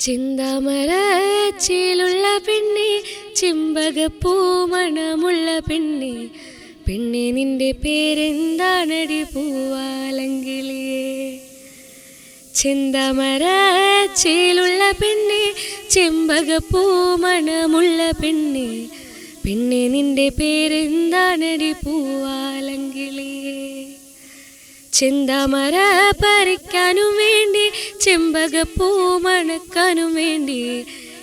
ചിന്താമരച്ചിലുള്ള ചിമ്പക പൂമണമുള്ള പെണ്ണെ. പെണ്ണെ നിന്റെ പേരെന്താണടി പൂവാലങ്കിളിയേ പെണ്ണി ചിമ്പക പൂമണമുള്ള പെണ്ണെ. പെണ്ണെ നിന്റെ പേരെന്താണടി പൂവാലങ്കിളിയേ ചിന്താമര പറിക്കാനും വേണ്ടി ചെമ്പകപ്പൂ മണക്കാനും വേണ്ടി.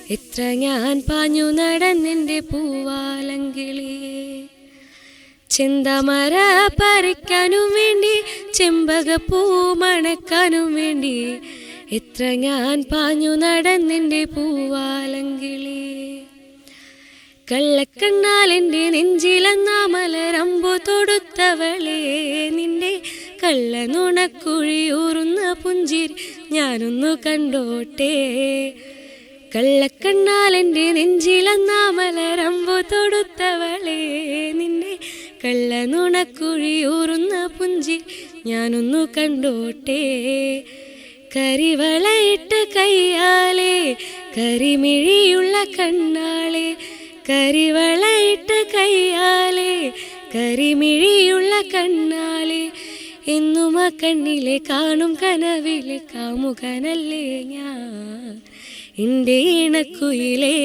എത്ര ഞാൻ പാഞ്ഞു നടന്നെന്റെ പൂവാലങ്കിളിയെ ചിന്താമര പറിക്കാനും വേണ്ടി ചെമ്പകപ്പൂ മണക്കാനും വേണ്ടി. എത്ര ഞാൻ പാഞ്ഞു നടന്നെന്റെ പൂവാലങ്കിളി കള്ളക്കണ്ണാലെന്റെ നെഞ്ചിലെന്നാ മലരമ്പു തൊടുത്തവളേ നിന്റെ കള്ള നുണക്കുഴിയൂറുന്ന പുഞ്ചിരി ഞാനൊന്നു കണ്ടോട്ടെ. കള്ളക്കണ്ണാലെന്റെ നെഞ്ചിലെന്നാ മലരമ്പു തൊടുത്തവളെ നിന്നെ കള്ള നുണക്കുഴിയൂറുന്ന പുഞ്ചി ഞാനൊന്നു കണ്ടോട്ടെ. കരിവളയിട്ട് കയ്യാലെ കരിമിഴിയുള്ള കണ്ണാളെ കരിവളയിട്ട് കയ്യാലെ കരിമിഴിയുള്ള കണ്ണാളെ എന്നും ആ കണ്ണിലെ കാണും കനവിലെ കാമുകനല്ലേ ഞാൻ? എന്റെ ഇണക്കുയിലേ.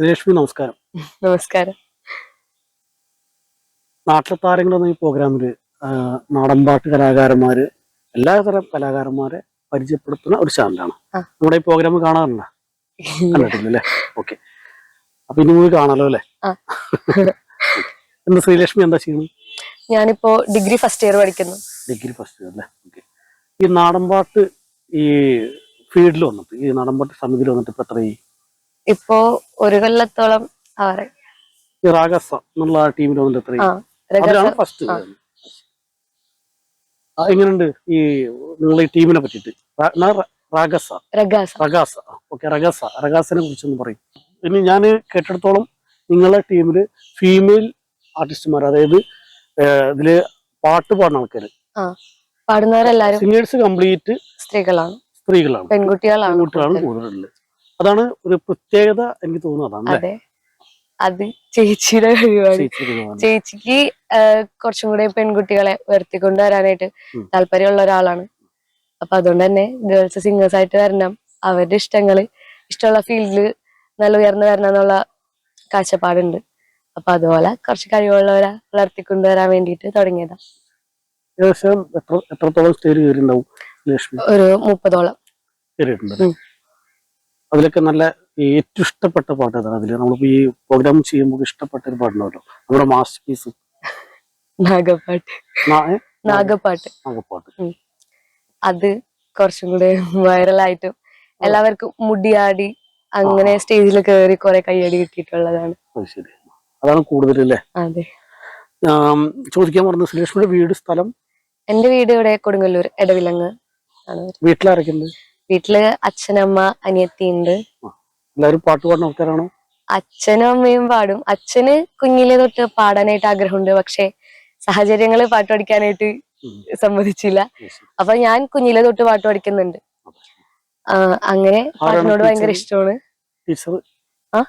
രേഷ്മി നമസ്കാരം. നമസ്കാരം. നാട്ടിലെ ഈ പ്രോഗ്രാമിൽ ആ, നാടൻപാട്ട് കലാകാരന്മാര് എല്ലാതരം കലാകാരന്മാരെ പരിചയപ്പെടുത്തുന്ന ഒരു ചാനലാണ്. നമ്മുടെ ഈ പ്രോഗ്രാം കാണാറുണ്ടല്ലേ ഓക്കെ. അപ്പൊ ഇനി മൂവി കാണാലോ അല്ലേ. എന്താ ശ്രീലക്ഷ്മി എന്താ ചെയ്യുന്നത് ഞാനിപ്പോ ഡിഗ്രി ഫസ്റ്റ് ഇയർ പഠിക്കുന്നു. ഡിഗ്രി ഫസ്റ്റ് ഇയർ അല്ലേ? ഓക്കെ ഈ നാടൻപാട്ട് ഈ ഫീൽഡിൽ വന്നിട്ട് ഈ നാടൻപാട്ട് സമിതിയിൽ വന്നിട്ട് ഇപ്പൊ എത്ര ഇപ്പോ ഒരു കൊല്ലത്തോളം ആവാറ് ഈ റാഗസ എന്നുള്ള ആ ടീമിൽ വന്നിട്ട് എത്ര അതിലാണ് ഫസ്റ്റ്. എങ്ങനെയുണ്ട് ഈ നിങ്ങൾ ഈ ടീമിനെ പറ്റിയിട്ട്? റാഗസ റഗാസ ഓക്കെ റഗാസ റഗാസിനെ കുറിച്ചൊന്ന് പറയും. ഇനി ഞാൻ കേട്ടിടത്തോളം നിങ്ങളെ ടീമിൽ ഫീമെയിൽ ആർട്ടിസ്റ്റുമാർ അതായത് ഇതിൽ പാട്ട് പാടുന്ന ആൾക്കാര്. പാടുന്നവരെല്ലാരും സിംഗേഴ്സ് കംപ്ലീറ്റ് സ്ത്രീകളാണ്. സ്ത്രീകളാണ്. പെൺകുട്ടികളാണ് പെൺകുട്ടികളാണ്. കൂടുതലുള്ളത്. അതാണ് ഒരു പ്രത്യേകത എനിക്ക് തോന്നുന്നത്. അതാണ് അതെ. അത് ചേച്ചിയുടെ കഴിവാണ്. ചേച്ചിക്ക് കുറച്ചും കൂടെ പെൺകുട്ടികളെ ഉയർത്തിക്കൊണ്ട് വരാനായിട്ട്. താല്പര്യമുള്ള ഒരാളാണ്. അപ്പൊ അതുകൊണ്ട് തന്നെ ഗേൾസ് സിംഗേഴ്സ് ആയിട്ട് വരണം. അവരുടെ ഇഷ്ടങ്ങൾ ഇഷ്ടമുള്ള ഫീൽഡിൽ നല്ല ഉയർന്നു വരണം എന്നുള്ള കാഴ്ചപ്പാടുണ്ട്. അപ്പൊ അതുപോലെ കുറച്ച് കഴിവുള്ളവരെ വളർത്തിക്കൊണ്ടുവരാൻ വേണ്ടിയിട്ട് തുടങ്ങിയതാ. ഏകദേശം എത്ര എത്രത്തോളം സ്റ്റേജ് കയറിണ്ടാവും ലക്ഷ്മി? ഒരു മുപ്പതോളം. കയറിയിട്ടുണ്ട്. അതിലൊക്കെ നല്ല ഏറ്റവും ഇഷ്ടപ്പെട്ട പാട്ട് ഏതാണ് അതിൽ നമ്മളിപ്പോ ഈ പ്രോഗ്രാം ചെയ്യുമ്പോൾ ഇഷ്ടപ്പെട്ട ഒരു പാട്ടുണ്ടാവല്ലോ നമ്മുടെ മാസ്റ്റർ പീസ് നാഗപ്പാട്ട്. നാഗപ്പാട്ട്. നാഗപ്പാട്ട് അത് കുറച്ചും കൂടെ വൈറലായിട്ടും എല്ലാവർക്കും മുടിയാടി അങ്ങനെ സ്റ്റേജിൽ കയറി കുറെ കയ്യടി കിട്ടിയിട്ടുള്ളതാണ്. ശരി. അതാണ് കൂടുതൽ അല്ലേ അതെ ചോദിക്കാൻ പറഞ്ഞു ശ്രീലക്ഷ്മിയുടെ വീട് സ്ഥലം? എന്റെ വീട് ഇവിടെ കൊടുങ്ങല്ലൂർ ഇടവിലങ്ങ് ആണ്. വീട്ടിലാരൊക്കെയുണ്ട്? വീട്ടിൽ അച്ഛനമ്മ അനിയത്തി ഉണ്ട് എല്ലാവരും പാട്ട് പാടുന്ന ആൾക്കാരാണോ? അച്ഛനും അമ്മയും പാടും. അച്ഛന് കുഞ്ഞിലെ തൊട്ട് പാടാനായിട്ട് ആഗ്രഹമുണ്ട് പക്ഷെ സാഹചര്യങ്ങൾ പാട്ട് പഠിക്കാനായിട്ട് സമ്മതിച്ചില്ല. അപ്പൊ ഞാൻ കുഞ്ഞിലെ തൊട്ട് പാട്ട് പഠിക്കുന്നുണ്ട്. അങ്ങനെ പാട്ടിനോട് ഭയങ്കര ഇഷ്ടമാണ്. ടീച്ചർ ആ?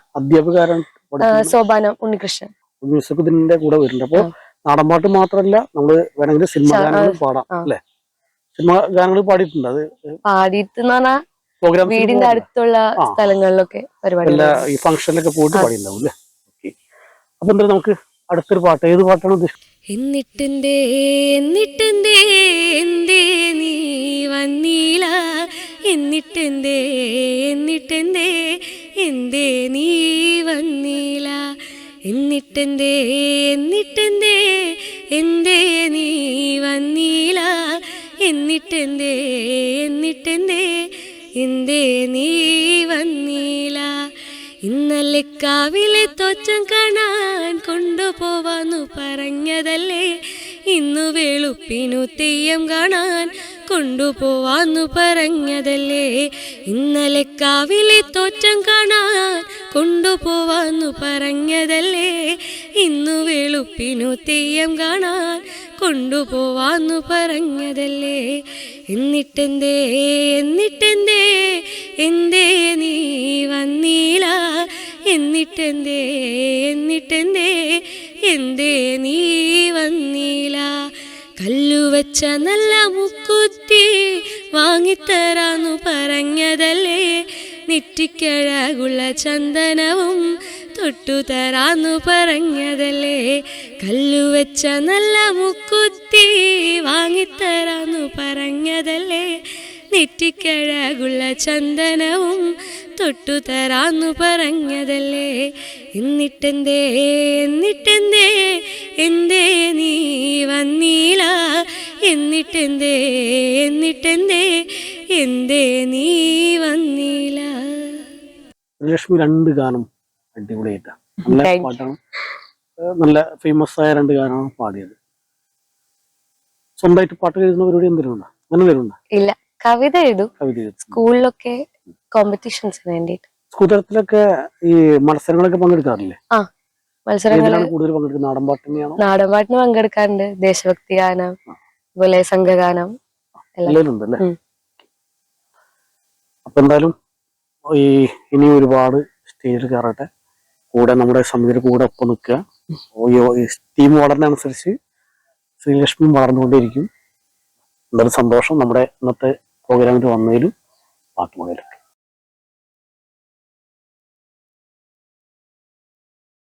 സോപാനം ഉണ്ണികൃഷ്ണൻ. മ്യൂസിക് ഇതിന്റെ കൂടെ വരുന്നുണ്ട്. അപ്പൊ. നാടൻപാട്ട് മാത്രമല്ല നമ്മൾ വേണമെങ്കിൽ സിനിമ ഗാനങ്ങൾ ഗാനങ്ങളും പാടാം. അല്ലെ? സിനിമ ഗാനങ്ങൾ പാടിയിട്ടുണ്ട്. അത് പാടിയിട്ട് പറഞ്ഞാൽ പ്രോഗ്രാം വീടിന്റെ അടുത്തുള്ള. സ്ഥലങ്ങളിലൊക്കെ പരിപാടി ഈ ഫംഗ്ഷനിലൊക്കെ പോയിട്ട്. പാടിയിട്ടുണ്ടാവും അല്ലേ? അപ്പൊ എന്താ നമുക്ക് അടുത്തൊരു പാട്ട് ഏത് പാട്ടാണ് ഉദ്ദേശിക്കുന്നത്? എന്നിട്ടെന്തേ എന്നിട്ടെന്തേ എന്തേ നീ വന്നീല? എന്നിട്ടെന്തേ എന്നിട്ടെന്തേ എന്തേ നീ വന്നില്ല? എന്നിട്ടെന്തേ എന്നിട്ടെന്തേ? എന്തേ നീ വന്നില്ല? എന്നിട്ടെന്തേ എന്നിട്ടെന്തേ? എന്തേ നീ വന്നില്ല? ഇന്നലെ കാവിലെ തോച്ചം കാണാൻ കൊണ്ടുപോവാന്നു പറഞ്ഞതല്ലേ? ഇന്നു വെളുപ്പിനു തെയ്യം കാണാൻ കൊണ്ടുപോവാന്നു പറഞ്ഞതല്ലേ. ഇന്നലെ കാവിലെ തോറ്റം കാണാൻ കൊണ്ടുപോവാന്നു പറഞ്ഞതല്ലേ. ഇന്നു വെളുപ്പിനു തെയ്യം കാണാൻ കൊണ്ടുപോവാന്നു പറഞ്ഞതല്ലേ. എന്നിട്ടെന്തേ എന്നിട്ടെന്തേ എന്തേ നീ വന്നീല. എന്നിട്ടെന്തേ എന്നിട്ടെന്തേ എന്തേ നീ വന്നീല. കല്ലുവച്ച നല്ല മുക്കുത്തി വാങ്ങിത്തരാന്നു പറഞ്ഞതല്ലേ? നെറ്റിക്കഴകുള്ള ചന്ദനവും തൊട്ടുതരാന്നു പറഞ്ഞതല്ലേ? കല്ലുവച്ച നല്ല മുക്കുത്തി വാങ്ങിത്തരാന്നു പറഞ്ഞതല്ലേ? നെറ്റിക്കഴകുള്ള ചന്ദനവും തൊട്ടുതരാന്നു പറഞ്ഞതല്ലേ. എന്നിട്ടെന്തേ എന്നിട്ടെന്തേ എന്തേ നീ വന്നീല. എന്നിട്ടെന്തേ എന്നിട്ടെന്തേ എന്തേ നീ വന്നീല. ലക്ഷ്മി രണ്ട് ഗാനം അടിപൊളിയായിട്ടാണ് നല്ല. പാട്ടാണ്. ഫേമസ് ആയ രണ്ട് ഗാനമാണ് പാടിയത്. സ്വന്തമായിട്ട് പാട്ട് എഴുതുന്ന പരിപാടി എന്തെങ്കിലും ഉണ്ടോ? അങ്ങനെ എന്തെങ്കിലും ഉണ്ടോ? ഇല്ല. കവിത എഴുതും. കവിത എഴുതും. സ്കൂളിലൊക്കെ കോമ്പറ്റീഷൻസിന് വേണ്ടിയിട്ട്. സ്കൂൾ തലത്തിലൊക്കെ ഈ മത്സരങ്ങളൊക്കെ പങ്കെടുക്കാറില്ലേ? ആ മത്സരങ്ങളിൽ കൂടുതൽ പങ്കെടുക്കുന്നത്? നാടൻ പാട്ട് തന്നെയാണോ നാടൻപാട്ടിന് പങ്കെടുക്കാറുണ്ട്. ദേശഭക്തി ഗാനം അതുപോലെ സംഘഗാനം അപ്പൊ എന്തായാലും ഈ ഇനി ഒരുപാട് സ്റ്റേജിൽ കയറട്ടെ. കൂടെ നമ്മുടെ സമിതിയുടെ കൂടെ ഒപ്പം നിൽക്കുക. ടീം വളർന്നതനുസരിച്ച് ശ്രീലക്ഷ്മി വളർന്നുകൊണ്ടിരിക്കും എന്തായാലും സന്തോഷം നമ്മുടെ ഇന്നത്തെ പ്രോഗ്രാമിൽ വന്നതിലും പാട്ടുമൊക്കെ